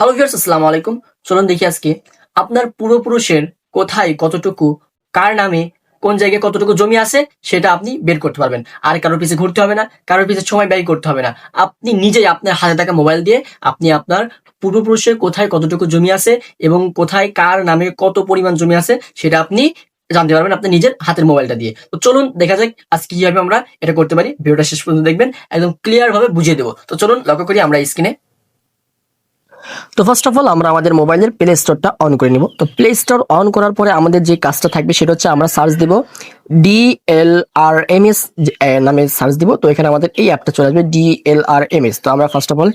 Hello viewers আসসালামু আলাইকুম। চলুন দেখি আজকে আপনার পূর্বপুরুষের কোথায় কতটুকু, কার নামে, কোন জায়গায় কতটুকু জমি আছে, সেটা আপনি বের করতে পারবেন। আর কারোর পিছে ঘুরতে হবে না, কারোর পিছে সময় ব্যয় করতে হবে না। আপনি নিজেই আপনার হাতে থাকা মোবাইল দিয়ে আপনি আপনার পূর্বপুরুষের কোথায় কতটুকু জমি আছে এবং কোথায় কার নামে কত পরিমাণ জমি আছে, সেটা আপনি জানতে পারবেন আপনার নিজের হাতের মোবাইলটা দিয়ে। তো চলুন দেখা যাক আজকে কীভাবে আমরা এটা করতে পারি। ভিডিওটা শেষ পর্যন্ত দেখবেন, একদম ক্লিয়ার ভাবে বুঝিয়ে দেবো। তো চলুন লক্ষ্য করি আমরা স্ক্রিনে তো ফার্স্ট অফ অল আমরা আমাদের মোবাইলের প্লে স্টোরটা অন করে নিব। তো প্লে স্টোর অন করার পরে আমাদের যে কাজটা থাকবে সেটা হচ্ছে আমরা সার্চ দিব D L R M S নামে সার্চ দিব। তো এখানে আমাদের এই অ্যাপটা চলে আসবে D L R M S তো আমরা ফার্স্ট অফ অল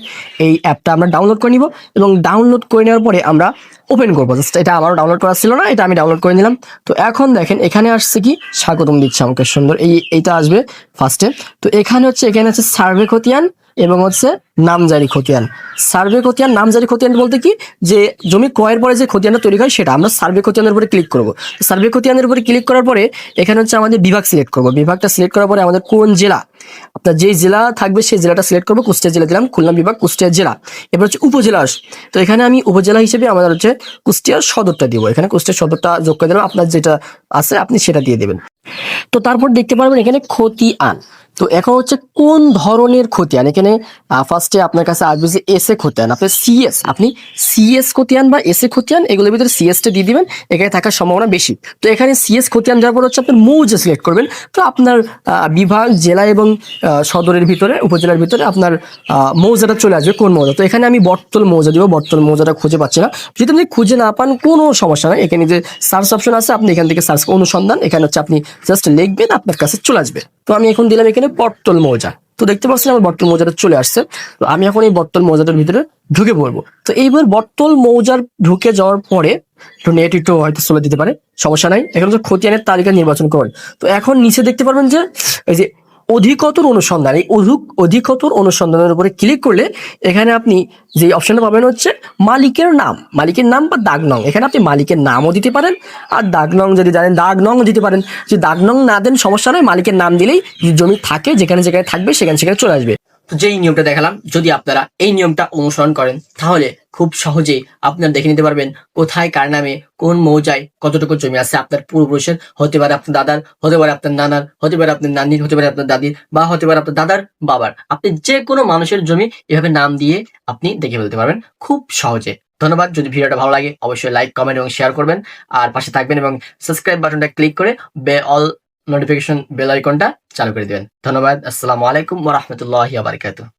এই অ্যাপটা আমরা ডাউনলোড করে নিব এবং ডাউনলোড করে নেওয়ার পরে আমরা ওপেন করব। জাস্ট এটা আমারও ডাউনলোড করা ছিল না, এটা আমি ডাউনলোড করে নিলাম। তো এখন দেখেন, এখানে আসছে কি? স্বাগতম দিচ্ছে আমাকে। সুন্দর, এই, এইটা আসবে ফার্স্টে তো এখানে হচ্ছে এখানে হচ্ছে সার্ভে খতিয়ান। এবং হচ্ছে নামজারি খতিয়ান। সার্ভে খতিয়ান, নামজারি খতিয়ান বলতে কি? যে জমি ক্রয়ের পরে যে খতিয়ানটা তৈরি হয় সেটা আমরা সার্ভে খতিয়ানের উপরে ক্লিক করব। সার্ভে খতিয়ানের উপরে ক্লিক করার পরে এখানে হচ্ছে আমাদের বিভাগ সিলেক্ট করব। বিভাগটা সিলেক্ট করার পরে আমাদের কোন জেলা? আপনার যেই জেলা থাকবে সেই জেলাটা সিলেক্ট করব, কুষ্টিয়া জেলা দিলাম, খুলনা বিভাগ, কুষ্টিয়া জেলা। এবার হচ্ছে উপজেলা তো এখানে আমি উপজেলা হিসেবে আমাদের হচ্ছে কুষ্টিয়ার সদরটা দিব। এখানে কুষ্টিয়ার সদরটা যোগ করে দিলাম, আপনার যেটা আছে আপনি সেটা দিয়ে দেবেন। তো তারপর দেখতে পারবেন এখানে আন তো এখন হচ্ছে কোন ধরনের খতিয়ান এখানে ফার্স্টে আপনার কাছে আসবে যে এস এ খতিয়ান আপনি সিএস আপনি সিএস খতিয়ান বা এস এ খতিয়ান এগুলোর ভিতরে সিএস টা দিয়ে দিবেন, এখানে থাকার সম্ভাবনা বেশি। তো এখানে সিএস খতিয়ান যাওয়ার পর হচ্ছে আপনার মৌজা সিলেক্ট করবেন। তো আপনার বিভাগ, জেলা এবং সদরের ভিতরে, উপজেলার ভিতরে আপনার মৌজাটা চলে আসবে কোন মৌজা? তো এখানে আমি বটতল মৌজা দিব, বটতল মৌজাটা খুঁজে পাচ্ছি না। যদি আপনি খুঁজে না পান, কোনো সমস্যা নাই। এখানে যে সার্চ অপশন আছে, আপনি এখান থেকে সার্চ অনুসন্ধান, এখানে হচ্ছে আপনি জাস্ট লিখবেন, আপনার কাছে চলে আসবে। তো আমি এখন দিলাম এখানে বটতল মৌজা। তো দেখতে পাচ্ছেন আমার বটতল মৌজাটা চলে আসছে। তো আমি এখন এই বটতল মৌজাটার ভিতরে ঢুকে পড়ব। তো এইবার বটতল মৌজার ঢুকে যাওয়ার পরে একটু নেট একটু হয়তো চলে দিতে পারে, সমস্যা নাই। এখন হচ্ছে খতিয়ানের তালিকা নির্বাচন করেন। তো এখন নিচে দেখতে পারবেন যে, এই যে অধিকতর অনুসন্ধান, এই অধিক, অধিকতর অনুসন্ধানের উপরে ক্লিক করলে এখানে আপনি যে অপশানটা পাবেন হচ্ছে মালিকের নাম। মালিকের নাম বা দাগ নং। এখানে আপনি মালিকের নামও দিতে পারেন আর দাগ নং যদি জানেন, দাগ নং দিতে পারেন। যদি দাগ নং না দেন, সমস্যা নয়। মালিকের নাম দিলেই জমি থাকে, যেখানে যেখানে থাকবে, সেখানে সেখানে চলে আসবে। তো যেই নিয়মটা দেখালাম, যদি আপনারা এই নিয়মটা অনুসরণ করেন, তাহলে খুব সহজেই আপনারা দেখে নিতে পারবেন কোথায়, কার নামে, কোন মৌজায় কতটুকু জমি আছে আপনার পূর্বপুরুষের হতে পারে আপনার দাদার, হতে পারে আপনার নানার, হতে পারে আপনার নানির, হতে পারে আপনার দাদির, বা হতে পারে আপনার দাদার বাবার। আপনি যে কোনো মানুষের জমি এভাবে নাম দিয়ে আপনি দেখে ফেলতে পারবেন খুব সহজে। ধন্যবাদ। যদি ভিডিওটা ভালো লাগে, অবশ্যই লাইক, কমেন্ট এবং শেয়ার করবেন। আর পাশে থাকবেন এবং সাবস্ক্রাইব বাটনটা ক্লিক করে বে অল নোটিফিকেশন বেল আইকনটা চালু করে দিবেন। ধন্যবাদ। আসসালামু আলাইকুম ওয়া রাহমাতুল্লাহি ওয়া বারাকাতুহু।